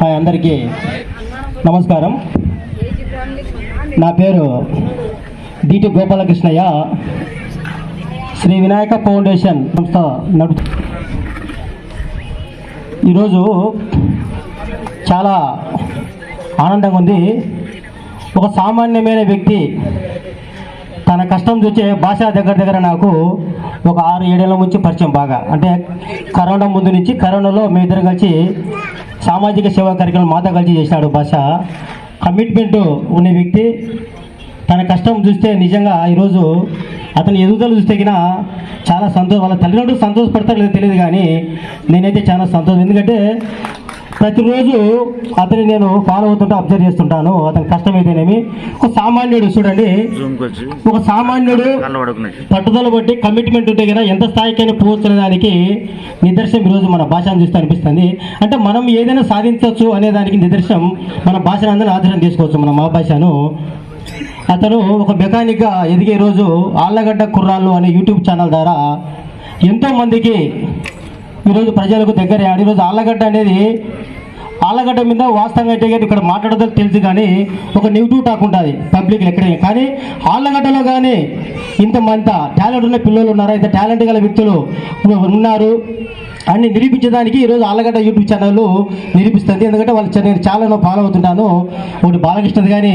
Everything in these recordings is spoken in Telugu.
హాయ్ అందరికీ నమస్కారం. నా పేరు D T Gopalakrishnaiah. Sri Vinayaka foundation సంస్థ నడుపు ఈరోజు చాలా ఆనందంగా ఉంది. ఒక సామాన్యమైన వ్యక్తి తన కష్టం చూసే భాష దగ్గర దగ్గర నాకు ఒక ఆరు ఏడేళ్ళ నుంచి పరిచయం బాగా. అంటే కరోనా ముందు నుంచి కరోనాలో మీ ఇద్దరు కలిసి సామాజిక సేవా కార్యక్రమం మాతో కలిసి చేశాడు భాష. కమిట్మెంట్ ఉన్న వ్యక్తి తన కష్టం చూస్తే నిజంగా ఈరోజు అతని ఎదుగుదల చూస్తే చాలా సంతోషం. వాళ్ళ తల్లిదండ్రులు సంతోషపడతారు లేదో తెలియదు కానీ నేనైతే చాలా సంతోషం. ఎందుకంటే ప్రతిరోజు అతని నేను ఫాలో అవుతుంటా అబ్జర్వ్ చేస్తుంటాను. అతని కష్టం అయితేనేమి ఒక సామాన్యుడు చూడండి. ఒక సామాన్యుడు పట్టుదల బట్టి కమిట్మెంట్ ఉంటే కదా ఎంత స్థాయికైనా పోవచ్చు దానికి నిదర్శనం ఈరోజు మన భాషను చూస్తే అనిపిస్తుంది. అంటే మనం ఏదైనా సాధించవచ్చు అనే దానికి నిదర్శనం మన భాషను అందరినీ ఆధారం తీసుకోవచ్చు మన మా భాషను అతను ఒక మెకానిక్గా ఎదిగే రోజు ఆళ్ళగడ్డ కుర్రాళ్ళు అనే యూట్యూబ్ ఛానల్ ద్వారా ఎంతో మందికి ఈరోజు ప్రజలకు దగ్గర. ఈరోజు ఆళ్ళగడ్డ అనేది ఆళ్ళగడ్డ మీద వాస్తవంగా అయితే ఇక్కడ మాట్లాడదో తెలుసు కానీ ఒక నెగిటివ్ టాక్ ఉంటుంది పబ్లిక్ ఎక్కడ కానీ ఆళ్ళగడ్డలో కానీ ఇంతమంత టాలెంట్ ఉన్న పిల్లలు ఉన్నారు? ఇంత టాలెంట్ గల వ్యక్తులు ఉన్నారు. అన్ని నిరూపించడానికి ఈరోజు ఆళ్ళగడ్డ యూట్యూబ్ ఛానల్ నిరూపిస్తుంది. ఎందుకంటే వాళ్ళు నేను చాలా ఫాలో అవుతుంటాను. ఒకటి బాలకృష్ణది కానీ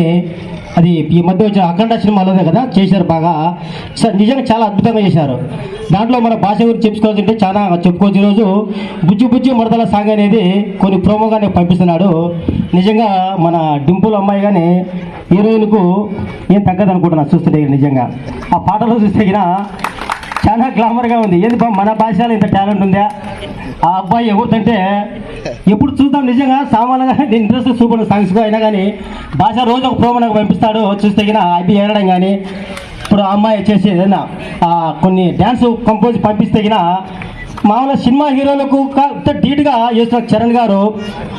అది ఈ మధ్య వచ్చిన అఖండ సినిమాలోనే కదా చేశారు బాగా. సార్ నిజంగా చాలా అద్భుతంగా చేశారు. దాంట్లో మన భాష గురించి చెప్పుకోవాల్సింటే చాలా చెప్పుకోవచ్చు. ఈరోజు బుజ్జి బుజ్జి మడతల సాంగ్ అనేది కొన్ని ప్రోమోగానే పంపిస్తున్నాడు. నిజంగా మన డింపుల్ అమ్మాయి కానీ హీరోయిన్కు ఏం తగ్గదు అనుకుంటున్నా చూస్తుంటే నిజంగా. ఆ పాటలో చూస్తే చాలా గ్లామర్గా ఉంది. ఏది మన భాషలో ఇంత టాలెంట్ ఉందా? ఆ అబ్బాయి ఎవరిదంటే ఎప్పుడు చూద్దాం నిజంగా సామాన్యంగా నేను ఇంట్రెస్ట్ చూపడం సాంగ్స్గా అయినా కానీ భాష రోజు ఒక ప్రోమో నాకు పంపిస్తాడు చూస్తే గిన అవి ఏడడం కానీ. ఇప్పుడు ఆ అమ్మాయి వచ్చేసి ఏదైనా కొన్ని డ్యాన్స్ కంపోజ్ పంపిస్తే కినా మామూలుగా సినిమా హీరోలకు డీట్గా ధీటుగా చేస్తున్న చరణ్ గారు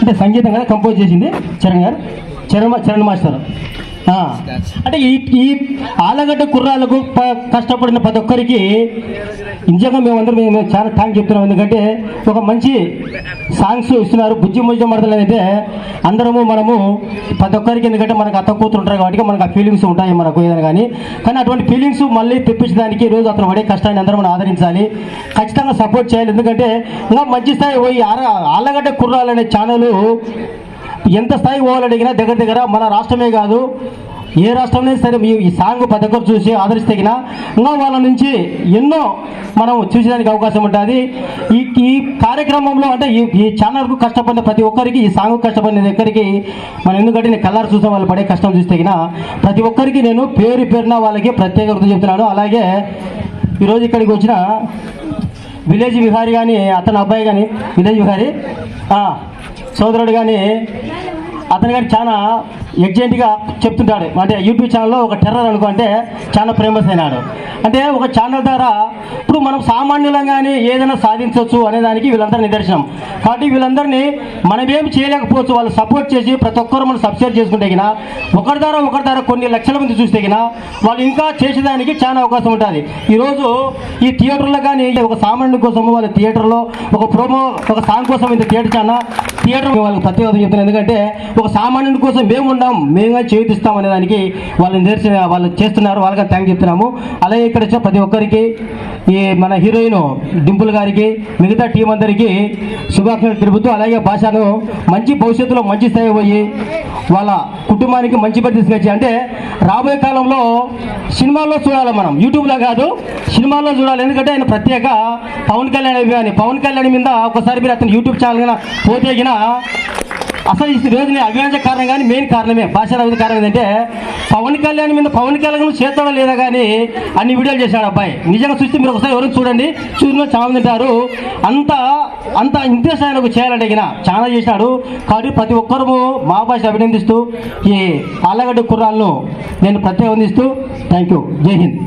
అంటే సంగీతం కదా కంపోజ్ చేసింది చరణ్ గారు. చరణ్ చరణ్ మాస్టర్. అంటే ఈ ఈ ఆలగడ్డ కుర్రాళ్ళకు ప- కష్టపడిన ప్రతి ఒక్కరికి నిజంగా మేమందరం మేము చాలా థ్యాంక్ చెప్తున్నాం. ఎందుకంటే ఒక మంచి సాంగ్స్ ఇస్తున్నారు. బుజ్జి ముజ్జ మడతలు అయితే అందరము మనము ప్రతి ఒక్కరికి ఎందుకంటే మనకు అత్త కూతురు ఉంటారు కాబట్టి మనకు ఆ ఫీలింగ్స్ ఉంటాయి మనకు ఏదైనా కానీ. కానీ అటువంటి ఫీలింగ్స్ మళ్ళీ తెప్పించడానికి ఈరోజు అతను పడే కష్టాన్ని అందరం మనం ఆదరించాలి. ఖచ్చితంగా సపోర్ట్ చేయాలి. ఎందుకంటే ఇంకా మంచి స్థాయి పోయి ఆర- ఆళ్ళగడ్డ కుర్రాలు అనే ఛానల్ ఎంత స్థాయికి పోవాలడిగినా దగ్గర దగ్గర మన రాష్ట్రమే కాదు ఏ రాష్ట్రంలో సరే మీ ఈ సాంగ్ ప్రతి ఒక్కరు చూసి ఆదరిస్తే ఇంకా వాళ్ళ నుంచి ఎన్నో మనం చూసేదానికి అవకాశం ఉంటుంది. ఈ ఈ కార్యక్రమంలో అంటే ఈ ఈ ఛానల్కు కష్టపడిన ప్రతి ఒక్కరికి ఈ సాంగ్ కష్టపడిన ఒక్కరికి మనం ఎందుకంటే నేను కలర్ చూసిన వాళ్ళు పడే కష్టం చూస్తే ప్రతి ఒక్కరికి నేను పేరు పేరున వాళ్ళకి ప్రత్యేక చెప్తున్నాను. అలాగే ఈరోజు ఇక్కడికి వచ్చిన విలేజ్ విహారీ కానీ అతని అబ్బాయి కానీ విలేజ్ విహారీ. సోదరుడు కానీ అతను కానీ చాలా ఎగ్జెంట్గా చెప్తుంటాడు. అంటే యూట్యూబ్ ఛానల్లో ఒక టెర్రర్ అనుకో అంటే చాలా ఫేమస్ అయినాడు. అంటే ఒక ఛానల్ ద్వారా ఇప్పుడు మనం సామాన్యులం కానీ ఏదైనా సాధించవచ్చు అనేదానికి వీళ్ళందరూ నిదర్శనం. కాబట్టి వీళ్ళందరినీ మనమేం చేయలేకపోవచ్చు. వాళ్ళు సపోర్ట్ చేసి ప్రతి ఒక్కరు మనం సబ్స్క్రైబ్ చేసుకుంటే ఒకరి ద్వారా ఒకరి ద్వారా కొన్ని లక్షల మంది చూస్తే వాళ్ళు ఇంకా చేసేదానికి చాలా అవకాశం ఉంటుంది. ఈరోజు ఈ థియేటర్లో కానీ ఒక సామాన్యుడి కోసం వాళ్ళ థియేటర్లో ఒక ప్రోమో ఒక సాంగ్ కోసం ఇంత థియేటర్ చాలా థియేటర్ వాళ్ళకి ప్రత్యేకత చెప్తున్నాను ఎందుకంటే ఒక సామాన్యుడి కోసం మేము ఉండాం మేమే చేయిస్తాం అనే దానికి వాళ్ళు నిదర్శన వాళ్ళు చేస్తున్నారు వాళ్ళకి థ్యాంక్ చెప్తున్నాము. అలాగే ఇక్కడ వచ్చిన ప్రతి ఒక్కరికి ఈ మన హీరోయిన్ డింపుల్ గారికి మిగతా టీం అందరికీ శుభాకాంక్షలు తెలుపుతూ అలాగే భాషను మంచి భవిష్యత్తులో మంచి స్థాయి పోయి వాళ్ళ కుటుంబానికి మంచి పేరు తీసుకొచ్చి అంటే రాబోయే కాలంలో సినిమాల్లో చూడాలి మనం. యూట్యూబ్లో కాదు సినిమాల్లో చూడాలి. ఎందుకంటే ఆయన ప్రత్యేక పవన్ కళ్యాణ్ అభిమాని. పవన్ కళ్యాణ్ మీద ఒకసారి మీరు అతను యూట్యూబ్ ఛానల్ కింద పోతే అసలు ఈ రోజు నేను కారణం కానీ మెయిన్ కారణమే భాష అభివృద్ధి కారణం ఏంటంటే పవన్ కళ్యాణ్ మీద పవన్ కళ్యాణ్ చేస్తాడా లేదా కానీ అన్ని వీడియోలు చేశాడు అబ్బాయి. నిజంగా చూస్తే మీరు ఒకసారి ఎవరైనా చూడండి చూసిన చాలా తింటారు అంత అంత ఇంట్రెస్ట్ ఆయనకు చేయాలంటే చాలా చేశాడు. కాబట్టి ప్రతి ఒక్కరూ మా భాష అభినందిస్తూ ఈ ఆలగడ్డ కుర్రాలను నేను ప్రత్యేకందిస్తూ థ్యాంక్ యూ జై హింద్.